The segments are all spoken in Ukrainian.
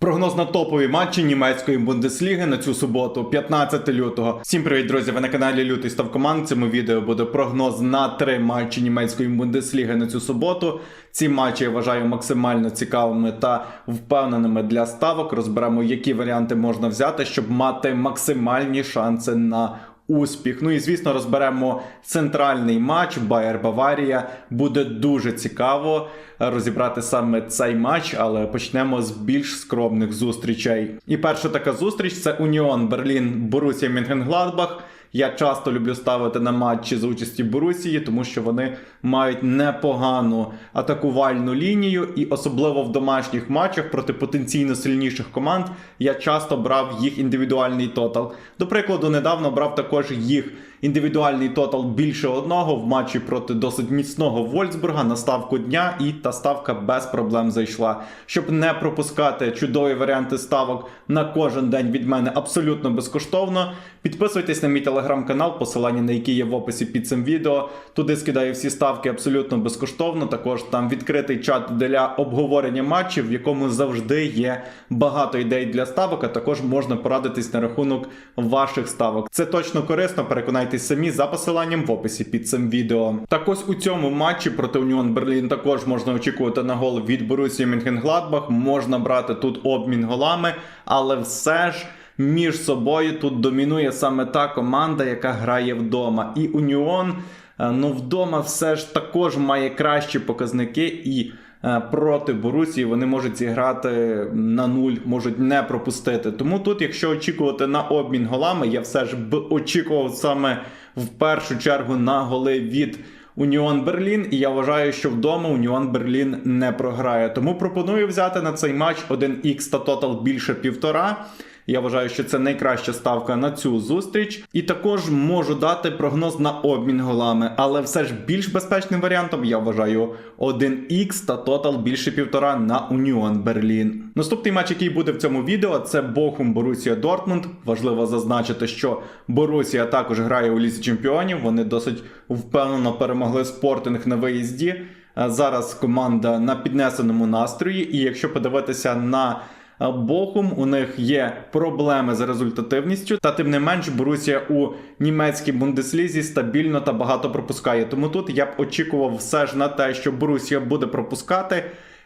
Прогноз на топові матчі німецької бундесліги на цю суботу, 15 лютого. Всім привіт, друзі! Ви на каналі Лютий Став Команд. В цьому відео буде прогноз на три матчі німецької бундесліги на цю суботу. Ці матчі я вважаю максимально цікавими та впевненими для ставок. Розберемо, які варіанти можна взяти, щоб мати максимальні шанси на успіх. Ну і звісно, розберемо центральний матч Байер Баварія. Буде дуже цікаво розібрати саме цей матч, але почнемо з більш скромних зустрічей. І перша така зустріч це Уніон Берлін Борусія Мюнхенгладбах. Я часто люблю ставити на матчі за участі Борусії, тому що вони мають непогану атакувальну лінію, і особливо в домашніх матчах проти потенційно сильніших команд я часто брав їх індивідуальний тотал. До прикладу, недавно брав також їх індивідуальний тотал більше одного в матчі проти досить міцного Вольсбурга на ставку дня, і та ставка без проблем зайшла. Щоб не пропускати чудові варіанти ставок на кожен день від мене абсолютно безкоштовно. Підписуйтесь на мій телеграм-канал, посилання на який є в описі під цим відео. Туди скидаю всі ставки абсолютно безкоштовно. Також там відкритий чат для обговорення матчів, в якому завжди є багато ідей для ставок. А також можна порадитись на рахунок ваших ставок. Це точно корисно. Переконайтесь самі за посиланням в описі під цим відео. Так ось у цьому матчі проти Уніон Берлін також можна очікувати на гол від Борусії Мюнхенгладбах. Можна брати тут обмін голами, але все ж між собою тут домінує саме та команда, яка грає вдома. І Уніон е, ну вдома все ж також має кращі показники і. Е, Проти Борусії вони можуть зіграти на нуль, можуть не пропустити. Тому тут, якщо очікувати на обмін голами, я все ж б очікував саме в першу чергу на голи від Уніон Берлін. І я вважаю, що вдома Уніон Берлін не програє. Тому пропоную взяти на цей матч 1х та тотал більше півтора. Я вважаю, що це найкраща ставка на цю зустріч. І також можу дати прогноз на обмін голами. Але все ж більш безпечним варіантом я вважаю 1х та тотал більше півтора на Уніон Берлін. Наступний матч, який буде в цьому відео, це Бохум Борусія Дортмунд. Важливо зазначити, що Борусія також грає у лісі чемпіонів. Вони досить впевнено перемогли спортинг на виїзді. Е, Зараз команда на піднесеному настрої, і якщо подивитися на Бохум, у них є проблеми з результативністю, та тим не менш Борусія у німецькій бундеслізі стабільно та багато пропускає. Тому тут я б очікував все ж на те, що Борусія буде пропускати.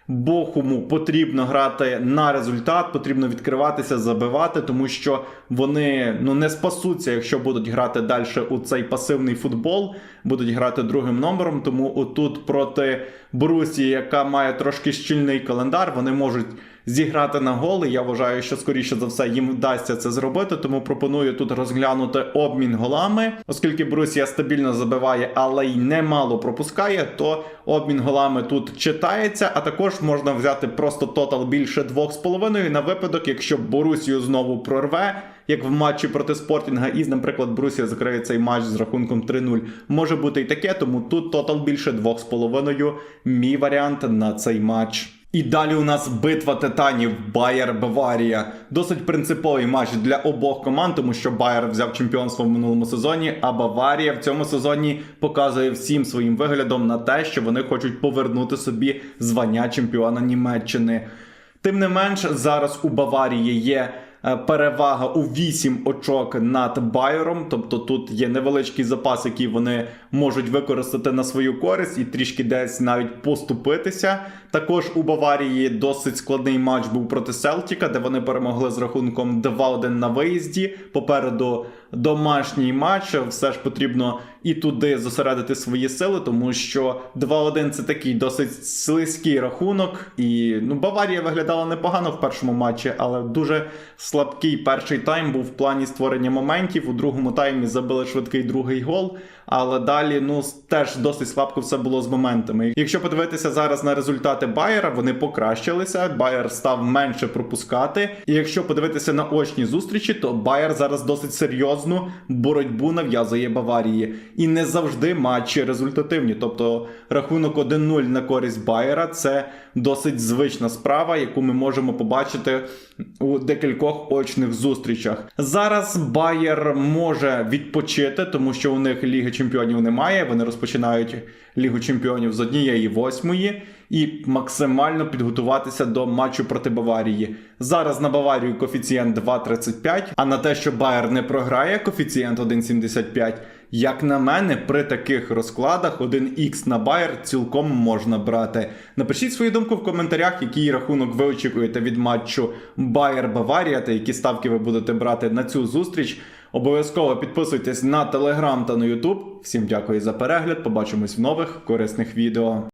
Бохуму потрібно грати на результат, потрібно відкриватися, забивати, тому що вони ну не спасуться, якщо будуть грати далі у цей пасивний футбол, будуть грати другим номером. Тому отут проти Борусії, яка має трошки щільний календар, вони можуть зіграти на голи. Я вважаю, що скоріше за все їм вдасться це зробити. Тому пропоную тут розглянути обмін голами, оскільки Борусія стабільно забиває, але й немало пропускає, то обмін голами тут читається. А також можна взяти просто тотал більше 2,5 на випадок, якщо Борусію знову прорве. Як в матчі проти Спортінга, і, наприклад, Брусія закриє цей матч з рахунком 3-0. Може бути і таке, тому тут тотал більше 2,5. Мій варіант на цей матч. І далі у нас битва титанів Байер Баварія. Досить принциповий матч для обох команд, тому що Байер взяв чемпіонство в минулому сезоні, а Баварія в цьому сезоні показує всім своїм виглядом на те, що вони хочуть повернути собі звання чемпіона Німеччини. Тим не менш, зараз у Баварії є перевага у 8 очок над Байером. Тобто тут є невеличкий запас, який вони можуть використати на свою користь і трішки десь навіть поступитися. Також у Баварії досить складний матч був проти Селтіка, де вони перемогли з рахунком 2-1 на виїзді. Попереду домашній матч. Все ж потрібно і туди зосередити свої сили, тому що 2-1 це такий досить слизький рахунок. І ну, Баварія виглядала непогано в першому матчі, але дуже слабкий перший тайм був в плані створення моментів. У другому таймі забили швидкий другий гол. Але далі ну теж досить слабко все було з моментами. Якщо подивитися зараз на результати Байера, вони покращилися. Байер став менше пропускати. І якщо подивитися на очні зустрічі, то Байер зараз досить серйозну боротьбу нав'язує Баварії. І не завжди матчі результативні. Тобто рахунок 1-0 на користь Байера це досить звична справа, яку ми можемо побачити у декількох очних зустрічах. Зараз Байер може відпочити, тому що у них Ліги Чемпіонів немає. Вони розпочинають Лігу Чемпіонів з однієї восьмої і максимально підготуватися до матчу проти Баварії. Зараз на Баварію коефіцієнт 2,35, а на те, що Байер не програє, коефіцієнт 1,75. Як на мене, при таких розкладах 1х на Байер цілком можна брати. Напишіть свою думку в коментарях, який рахунок ви очікуєте від матчу Байер Баварія та які ставки ви будете брати на цю зустріч. Обов'язково підписуйтесь на телеграм та на Ютуб. Всім дякую за перегляд. Побачимось в нових корисних відео.